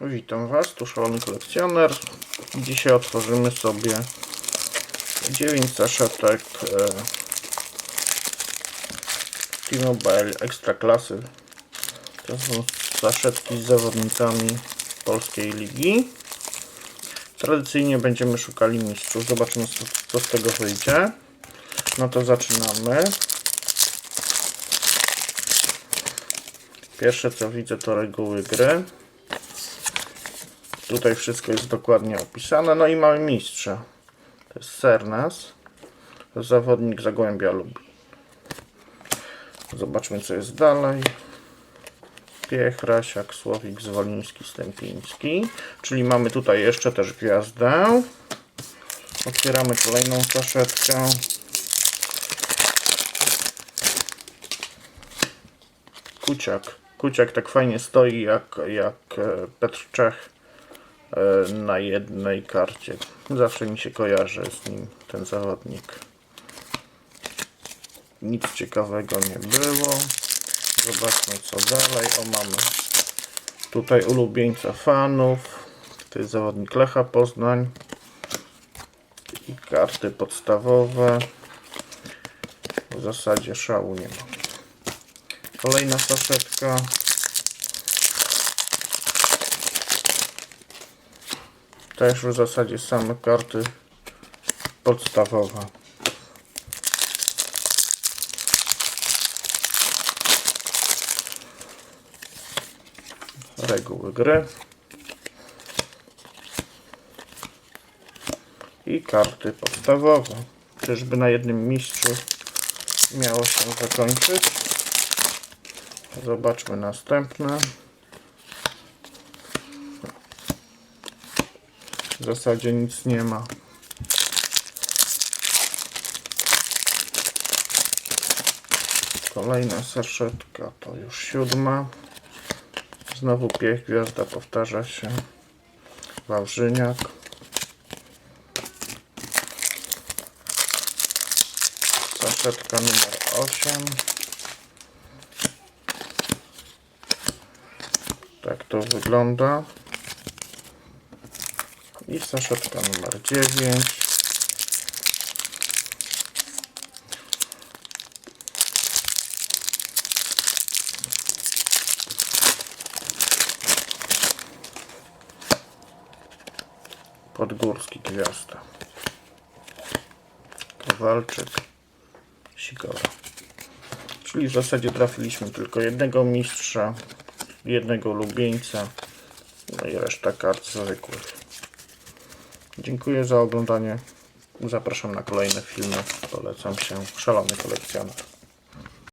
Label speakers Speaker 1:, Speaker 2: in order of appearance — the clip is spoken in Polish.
Speaker 1: Witam Was, tu szalony kolekcjoner. Dzisiaj otworzymy sobie 9 saszetek e, T-Mobile Ekstra Klasy. To są saszetki z zawodnikami polskiej ligi. Tradycyjnie będziemy szukali mistrzów. Zobaczymy co, co z tego wyjdzie. No to zaczynamy. Pierwsze co widzę to reguły gry. Tutaj wszystko jest dokładnie opisane. No i mamy mistrza. To jest Sernas. Zawodnik Zagłębia Lubi. Zobaczmy co jest dalej. Piech, Rasiak, Słowik, Zwoliński, Stępiński. Czyli mamy tutaj jeszcze też gwiazdę. Otwieramy kolejną saszetkę. Kuciak. Kuciak tak fajnie stoi jak, jak e, Petr Czech na jednej karcie. Zawsze mi się kojarzy z nim ten zawodnik. Nic ciekawego nie było. Zobaczmy co dalej. O mamy tutaj ulubieńca fanów. To jest zawodnik Lecha Poznań. I karty podstawowe. W zasadzie szału nie ma. Kolejna saszetka. Też w zasadzie same karty podstawowe. Reguły gry. I karty podstawowe. Czyżby na jednym mistrzu miało się zakończyć? Zobaczmy następne. Zasadzie nic nie ma. Kolejna saszetka to już siódma. Znowu piech, gwiazda powtarza się. Wawrzyniak. Saszetka numer 8. Tak to wygląda. I saszetka numer 9. Podgórski Gwiazda. Kowalczyk. Sigora. Czyli w zasadzie trafiliśmy tylko jednego mistrza, jednego lubieńca, no i reszta kart zwykłych. Dziękuję za oglądanie. Zapraszam na kolejne filmy. Polecam się. Szalony kolekcjoner.